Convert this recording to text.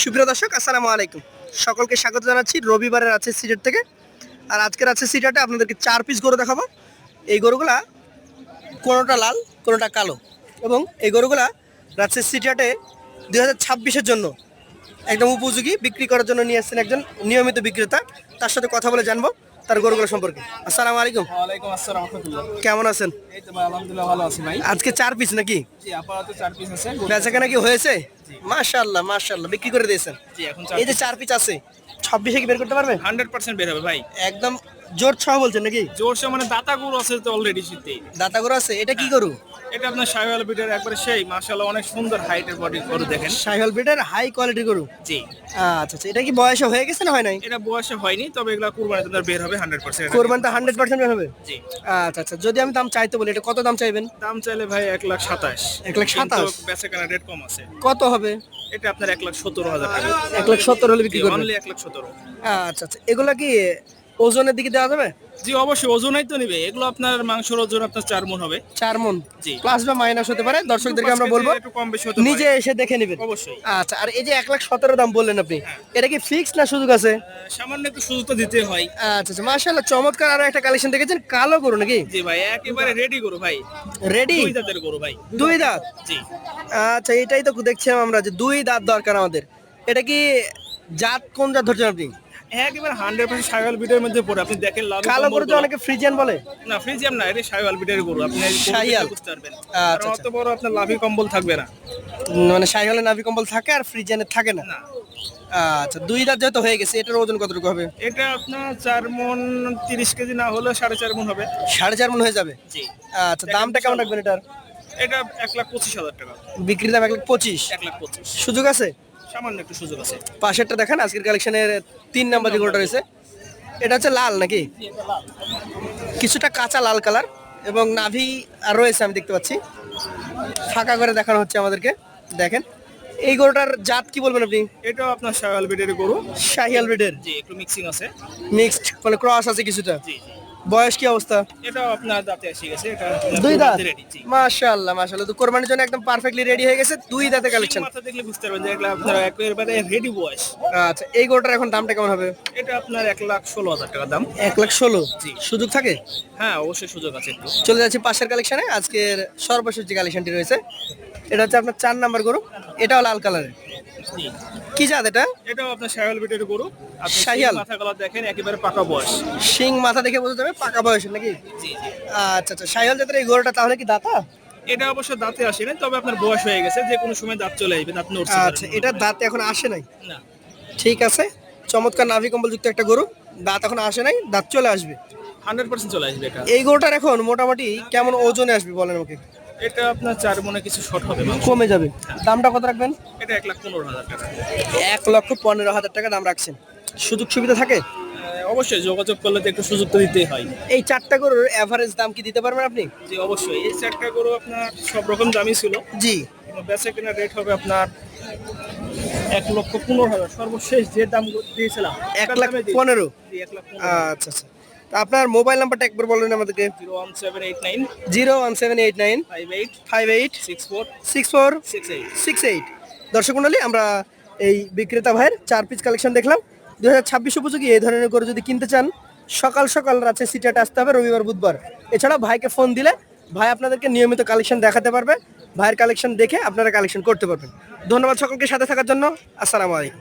সুপ্রিয় দর্শক, আসসালামু আলাইকুম। সকলকে স্বাগত জানাচ্ছি রবিবারের আছে সিটের থেকে। আর আজকের আছে সিটাটে আপনাদেরকে চার পিস গরু দেখাবো। এই গরুগুলা কোনোটা লাল, কোনোটা কালো। এবং এই গরুগুলা রাজশাহী সিটাটে দু হাজার জন্য একদম উপযোগী, বিক্রি করার জন্য নিয়ে আসছেন একজন নিয়মিত বিক্রেতা। তার সাথে কথা বলে জানব। তার গরুগুলো সম্পর্কে। আসসালামু আলাইকুম। ওয়ালাইকুম আসসালাম কেমন আছেন? এই তো ভাই আলহামদুলিল্লাহ ভালো আছি ভাই। আজকে চার পিস নাকি? জি আপাতত চার পিস আছে। বেচাকেনা কি হয়েছে? মাসাল্লাহ মাসাল্লাহ বিক্রি করে দিয়েছেন। জি এখন এই যে চার পিস আছে ছাব্বিশে কি বের করতে পারবে? হান্ড্রেড পার্সেন্ট বের হবে ভাই। একদম জোর ছয় বলছেন নাকি? জোরসে মানে দাতা গরু আছে তো অলরেডি দাতা গরু আছে এটা কি গরু? এটা আপনার বিটের একবারে সেই মাশাআল্লাহ অনেক সুন্দর হাইটের বডি গরু দেখেন। হাই কোয়ালিটির গরু? জি। আচ্ছা আচ্ছা এটা কি বয়সে হয়ে গেছে না হয় নাই? এটা বয়সে হয়নি তবে এগুলা কুরবানি তোমার বের হবে হান্ড্রেড পার্সেন্ট কোরবান তো হান্ড্রেড পার্সেন্ট হবে? জি। আচ্ছা আচ্ছা যদি আমি দাম চাইতে বলি এটা কত দাম চাইবেন? দাম চাইলে ভাই এক লাখ সাতাশ। এক লাখ সাতাশ? বেচা কেনা রেট কম আছে। কত হবে? এটা আপনার এক লাখ সতেরো হাজার টাকা। এক লাখ সত্তর হলে বিক্রি করবেন? অনলি এক লাখ সতেরো। আচ্ছা আচ্ছা এগুলা কি ওজনের দিকে দেওয়া যাবে? জি অবশ্যই ওজনই তো নিবে। এগুলো আপনার মাংসের ওজন আপনার চার মন হবে। চার মন জি। প্লাস বা মাইনাস হতে পারে। দর্শকদেরকে আমরা বলব একটু কম বেশি হতে পারে। নিজে এসে দেখে নেবেন। অবশ্যই। আচ্ছা আর এই যে এক লাখ সতেরো দাম বললেন আপনি এটা কি ফিক্স না সুযোগ আছে? আহ, সামান্য একটু সুযোগ তো দিতে হয়। আচ্ছা আচ্ছা মাশাআল্লাহ চমৎকার আরও একটা কালেকশন দেখেছেন কালো গরু নাকি? জি ভাই একেবারে রেডি করো ভাই। রেডি দুই জাতের গরু ভাই। দুই দাঁত? জি। আচ্ছা এটাই তো দেখছিলাম আমরা যে দুই দাঁত দরকার আমাদের। এটা কি জাত কোন জাত ধরছেন আপনি? একেবারে হান্ড্রেড পার্সেন্ট সাইওয়াল বিটের মধ্যে পড়ে। আপনি দেখেন লাভ কালো গরু তো অনেকে ফ্রিজিয়ান বলে। না ফ্রিজিয়াম না এটা সাইওয়াল বিটের গরু। আপনি। দেখে বুঝতে পারবেন। আচ্ছা, অত বড় আপনার লাভি কম্বল থাকবে না। মানে সাইহলে নাভি কম্বল থাকে আর ফ্রিজিয়ানের থাকে না। আচ্ছা দুই দাঁত যেহেতু হয়ে গেছে এটার ওজন কতটুকু হবে? এটা আপনার চার মন তিরিশ কেজি না হলেও সাড়ে চার মন হবে। সাড়ে চার মন হয়ে যাবে? জি। আচ্ছা দামটা কেমন রাখবেন এটার? এটা এক লাখ পঁচিশ হাজার টাকা। বিক্রির দাম এক লাখ পঁচিশ। এক লাখ পঁচিশ। সুযোগ আছে? সামান্য একটু সুযোগ আছে। পাশেরটা দেখেন আজকের কালেকশনের তিন নাম্বার যে গরুটা রয়েছে এটা হচ্ছে লাল নাকি? কিছুটা কাঁচা লাল কালার এবং নাভি আর রয়েছে আমি দেখতে পাচ্ছি। ফাঁকা করে দেখানো হচ্ছে আমাদেরকে দেখেন। এই গরুটার জাত কি বলবেন আপনি? এটাও আপনার সাইওয়াল বিটের গরু। শাহিয়াল ব্রিডের জি একটু মিক্সিং আছে। মিক্সড মানে ক্রস আছে কিছুটা। জি জি। বয়স কি অবস্থা? এটাও আপনার দাঁতে এসে গেছে এটা দুই দাঁত? মাশাআল্লাহ মাশাআল্লাহ। তো কোরবানির জন্য একদম পারফেক্টলি রেডি হয়ে গেছে দুই দাঁতে কালেকশন মাথা দেখলে বুঝতে পারবেন যে এগুলো আপনার একেবারে রেডি বয়স। আচ্ছা এই গরুটার এখন দামটা কেমন হবে? এটা আপনার এক লাখ ষোলো হাজার টাকা দাম। এক লাখ ষোলো? জি। সুযোগ থাকে? হ্যাঁ অবশ্যই সুযোগ আছে একটু। চলে যাচ্ছি পাশের কালেকশনে আজকের সর্বশেষ যে কালেকশনটি রয়েছে এটা হচ্ছে আপনার চার নাম্বার গরু। এটাও লাল কালারের কি জাত এটা? এটাও আপনার শাহিওয়াল বিটের গরু। আপনি শাহিওয়াল? মাথা গলা দেখেন একেবারে পাকা বয়স। শিং মাথা দেখে বোঝা যাবে পাকা বয়সের নাকি? জি জি। আচ্ছা আচ্ছা। সাইয়াল জাতের এই গরুটা তাহলে কি দাতা? এটা অবশ্য দাঁতে আসে না তবে আপনার বয়স হয়ে গেছে যে কোনো সময় দাঁত চলে আসবে দাঁত নড়ছে আচ্ছা এটা দাঁতে এখন আসে নাই? না। ঠিক আছে। চমৎকার নাভি কম্বল যুক্ত একটা গরু দাঁত এখন আসে নাই দাঁত চলে আসবে। হান্ড্রেড পার্সেন্ট চলে আসবে এটা। এই গরুটার এখন মোটামুটি কেমন ওজনে আসবে বলেন আমাকে? এটা আপনার চার মনে কিছু শর্ট হবে। কমে যাবে। দামটা কত রাখবেন? এটা এক লাখ পনেরো হাজার টাকা। এক লক্ষ পনেরো হাজার টাকা দাম রাখছেন। সুযোগ সুবিধা থাকে? অবশ্যই যোগাযোগ করলে তো একটু সুযোগ তো দিতেই হয়। এই চারটা গরুর এভারেজ দাম কি দিতে পারবেন আপনি? জি অবশ্যই। এই চারটা গরু আপনার সব রকম দামই ছিল। জি। বেচা কেনার রেট হবে আপনার এক লক্ষ পনেরো হাজার। সর্বশেষ যে দাম দিয়েছিলাম এক লাখ পনেরো। আচ্ছা আচ্ছা। আপনার মোবাইল নাম্বারটা একবার বলবেন আমাদেরকে। Zero one seven eight nine. Zero one seven eight nine. Five eight. Five eight six four six four six eight six eight দর্শক মন্ডলী আমরা এই বিক্রেতা ভাইয়ের চার পিস কালেকশন দেখলাম। দু হাজার ছাব্বিশ উপযোগী এই ধরনের করে যদি কিনতে চান সকাল সকাল রাতে সিটিয়াতে আসতে হবে রবিবার বুধবার। এছাড়াও ভাইকে ফোন দিলে ভাই আপনাদেরকে নিয়মিত কালেকশন দেখাতে পারবে। ভাইয়ের কালেকশন দেখে আপনারা কালেকশন করতে পারবেন। ধন্যবাদ সকলকে সাথে থাকার জন্য। আসসালামু আলাইকুম।